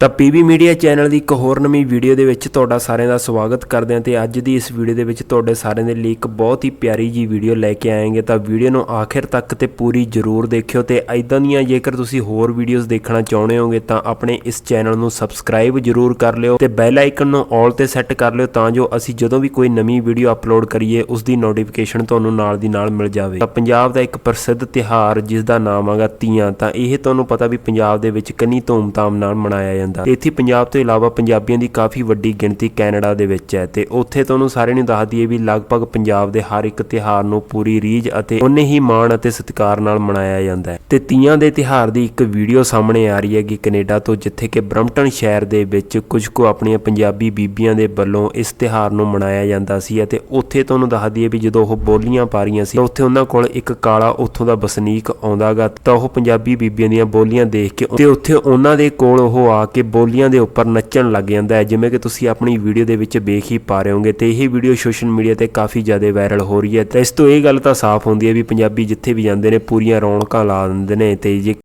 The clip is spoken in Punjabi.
ਤਾਂ ਪੀਵੀ ਮੀਡੀਆ ਚੈਨਲ ਦੀ ਇੱਕ ਹੋਰ ਨਵੀਂ ਵੀਡੀਓ ਦੇ ਵਿੱਚ ਤੁਹਾਡਾ ਸਾਰਿਆਂ ਦਾ ਸਵਾਗਤ ਕਰਦੇ ਹਾਂ ਤੇ ਅੱਜ ਦੀ ਇਸ ਵੀਡੀਓ ਦੇ ਵਿੱਚ ਤੁਹਾਡੇ ਸਾਰਿਆਂ ਦੇ ਲਈ ਇੱਕ ਬਹੁਤ ਹੀ ਪਿਆਰੀ ਜੀ ਵੀਡੀਓ ਲੈ ਕੇ ਆਏਗੇ। ਤਾਂ ਵੀਡੀਓ ਨੂੰ ਆਖਿਰ ਤੱਕ ਤੇ ਪੂਰੀ ਜ਼ਰੂਰ ਦੇਖਿਓ ਤੇ ਐਦਾਂ ਦੀਆਂ ਜੇਕਰ ਤੁਸੀਂ ਹੋਰ ਵੀਡੀਓਜ਼ ਦੇਖਣਾ ਚਾਹੁੰਦੇ ਹੋਗੇ ਤਾਂ ਆਪਣੇ ਇਸ ਚੈਨਲ ਨੂੰ ਸਬਸਕ੍ਰਾਈਬ ਜ਼ਰੂਰ ਕਰ ਲਿਓ ਤੇ ਬੈਲ ਆਈਕਨ ਨੂੰ ਆਲ ਤੇ ਸੈੱਟ ਕਰ ਲਿਓ ਤਾਂ ਜੋ ਅਸੀਂ ਜਦੋਂ ਵੀ ਕੋਈ ਨਵੀਂ ਵੀਡੀਓ ਅਪਲੋਡ ਕਰੀਏ, ਉਸ ਦੀ ਨੋਟੀਫਿਕੇਸ਼ਨ ਤੁਹਾਨੂੰ ਨਾਲ ਦੀ ਨਾਲ ਮਿਲ ਜਾਵੇ। ਤਾਂ ਪੰਜਾਬ ਦਾ ਇੱਕ ਪ੍ਰਸਿੱਧ ਤਿਹਾਰ ਜਿਸ ਦਾ ਨਾਮ ਹੈਗਾ ਤੀਆਂ, ਤਾਂ ਇਹ ਤੁਹਾਨੂੰ ਪਤਾ ਵੀ ਪੰਜਾਬ ਦੇ ਵਿੱਚ ਕਿੰਨੀ ਧੂਮਧਾਮ ਨਾਲ ਮਨਾਇਆ ਜਾਂਦਾ ਤੇ ਇੱਥੇ ਪੰਜਾਬ ਤੋਂ ਇਲਾਵਾ ਪੰਜਾਬੀਆਂ ਦੀ ਕਾਫੀ ਵੱਡੀ ਗਿਣਤੀ ਕੈਨੇਡਾ ਦੇ ਵਿੱਚ ਹੈ ਤੇ ਉੱਥੇ ਤੁਹਾਨੂੰ ਸਾਰਿਆਂ ਨੂੰ ਦੱਸ ਦਈਏ ਵੀ ਲਗਭਗ ਪੰਜਾਬ ਦੇ ਹਰ ਇੱਕ ਤਿਹਾਰ ਨੂੰ ਪੂਰੀ ਰੀਝ ਅਤੇ ਉਨੇ ਹੀ ਮਾਣ ਅਤੇ ਸਤਿਕਾਰ ਨਾਲ ਮਨਾਇਆ ਜਾਂਦਾ ਹੈ। ਤੇ ਤੀਆਂ ਦੇ ਤਿਹਾਰ ਦੀ ਇੱਕ ਵੀਡੀਓ ਸਾਹਮਣੇ ਆ ਰਹੀ ਹੈਗੀ ਕੈਨੇਡਾ ਤੋਂ, ਜਿੱਥੇ ਕਿ ਬਰਮਟਨ ਸ਼ਹਿਰ ਦੇ ਵਿੱਚ ਕੁਝ ਕੁ ਆਪਣੀਆਂ ਪੰਜਾਬੀ ਬੀਬੀਆਂ ਦੇ ਵੱਲੋਂ ਇਸ ਤਿਹਾਰ ਨੂੰ ਮਨਾਇਆ ਜਾਂਦਾ ਸੀ ਅਤੇ ਉੱਥੇ ਤੁਹਾਨੂੰ ਦੱਸ ਦਈਏ ਵੀ ਜਦੋਂ ਉਹ ਬੋਲੀਆਂ ਪਾ ਰਹੀਆਂ ਸੀ, ਉੱਥੇ ਉਹਨਾਂ ਕੋਲ ਇੱਕ ਕਾਲਾ ਉੱਥੋਂ ਦਾ ਵਸਨੀਕ ਆਉਂਦਾਗਾ ਤਾਂ ਉਹ ਪੰਜਾਬੀ ਬੀਬੀਆਂ ਦੀਆਂ ਬੋਲੀਆਂ ਦੇਖ ਕੇ ਤੇ ਉੱਥੇ ਉਹਨਾਂ ਦੇ ਕੋਲ ਉਹ ਆ ਕੇ ਕੇ ਬੋਲੀਆਂ ਦੇ ਉੱਪਰ ਨੱਚਣ ਲੱਗ ਜਾਂਦਾ ਹੈ। ਜਿਵੇਂ ਕਿ ਤੁਸੀਂ ਆਪਣੀ ਵੀਡੀਓ ਦੇ ਵਿੱਚ ਵੇਖ ਹੀ ਪਾ ਰਹੇ ਹੋਗੇ ਤੇ ਇਹ ਵੀਡੀਓ ਸੋਸ਼ਲ ਮੀਡੀਆ ਤੇ ਕਾਫੀ ਜ਼ਿਆਦਾ ਵਾਇਰਲ ਹੋ ਰਹੀ ਹੈ। ਤੇ ਇਸ ਤੋਂ ਇਹ ਗੱਲ ਤਾਂ ਸਾਫ਼ ਹੁੰਦੀ ਹੈ ਵੀ ਪੰਜਾਬੀ ਜਿੱਥੇ ਵੀ ਜਾਂਦੇ ਨੇ, ਪੂਰੀਆਂ ਰੌਣਕਾਂ ਲਾ ਦਿੰਦੇ ਨੇ ਤੇ ਜੇ